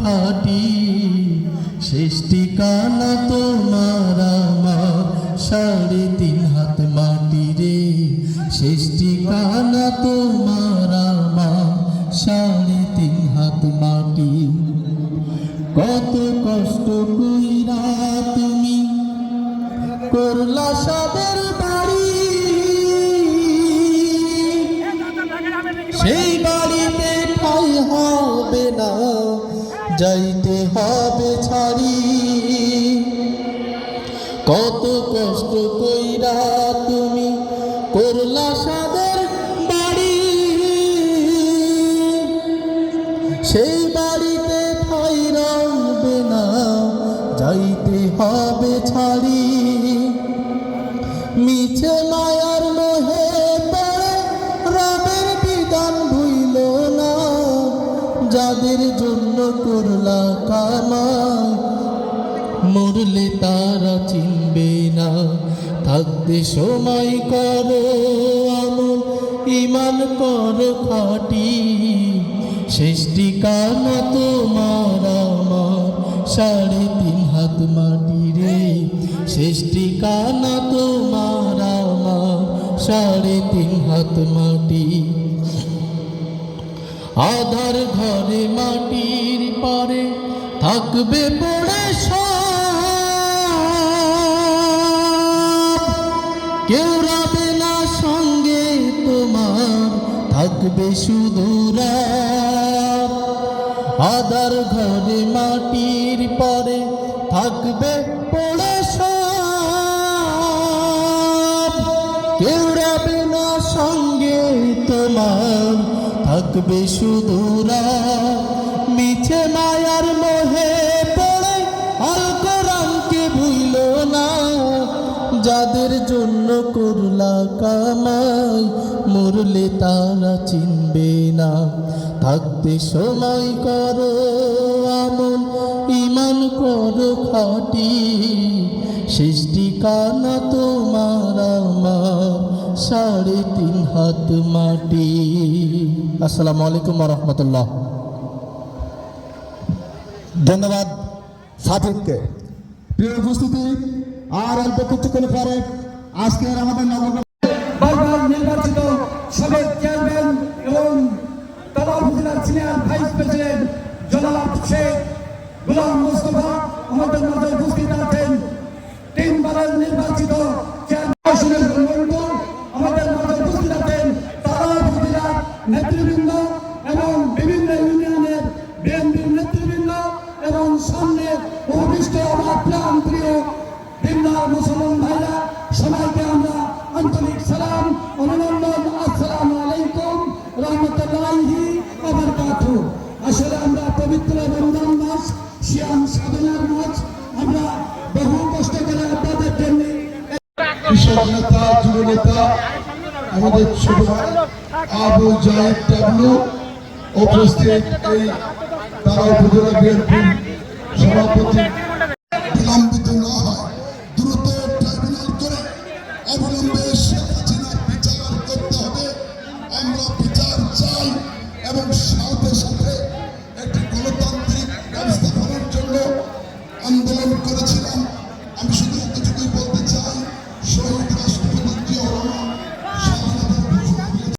খাটি শেষ ঠিকানা তোমার আমার সাড়ে তিন হাত মাটি রে। শেষ ঠিকানা তোমার আমার সাড়ে তিন হাত মাটি। কত কষ্ট কইরা তুমি করলা সাদের যাইতে হবে ছাড়ি। কত কষ্ট কইরা তুমি করলা সাদের বাড়ি। সেই বাড়িতে ঠাই রবে না, যাইতে হবে ছাড়ি। মিছে মায়ার মোহে রবের বিধান ভুইল না, যাদের জন্য করলা মরলে তারা চিনবে না। থাকতে সময় করো, আমল ইমান করো খাটি। শেষ ঠিকানা তোমার আমার, সাড়ে তিন হাত মাটি রে। শেষ ঠিকানা তোমার আমার, সাড়ে তিন হাত মাটি। আধার ঘরে মাটির পরে থাকবে পড়ে। কেউ রাবে না সঙ্গে তোমার থাকবে রাত। আধার ঘরে মাটির পরে থাকবে পড়ে। কেউ রাবে না সঙ্গে তোমার থাকবে রাত। মিছে মায়ার মোহে পড়ে, আল কোরআনকে ভুইল না। যাদের জন্য করলা কামাই, মরলে তারা চিনবে না। থাকতে সময় করো, আমল ইমান করো খাটি। সৃষ্টি কানা তোমার আমার, সাড়ে তিন হাত মাটি। আসসালামু আলাইকুম রহমতুল্লাহ। ধন্যবাদ সাথীকে। প্রিয় উপস্থিতি, আর অল্প কিছুক্ষণ পরে আজকের আমাদের নগর নির্বাচিত সাবেক চেয়ারম্যান এবং তালাল উপজেলার senior vice president Sheikh Golam Mostafa আমাদের মাঝে উপস্থিত আছেন। তিনবারের নির্বাচিত সামনে উপবিষ্ট আমার প্রাণ প্রিয় বিমলা মুসলমান ভাইরা, সবাইকে আমরা আন্তরিক সালাম, অভিনন্দন, আসসালামু আলাইকুম, রহমতুল্লাহি আবরকাতু আসলে আমরা পবিত্র রমজান মাস, শিয়াম সাধনার মাস, আমরা বহু কষ্ট করে আপনাদের জন্য কৃষক নেতা আমাদের ছোট ভাই আবু জাহেদ টাবলু উপস্থিত এই তারা উপজেলা বিএনপির সভাপতি বিলম্বিত না হয়, দ্রুত ট্রাইব্যুনাল করে অবিলম্বে শেখ হাসিনার বিচার করতে হবে। আমরা বিচার চাই এবং সাথে সাথে একটি গণতান্ত্রিক ব্যবস্থাপনার জন্য আন্দোলন করেছিলাম। আমি শুধু এতটুকুই বলতে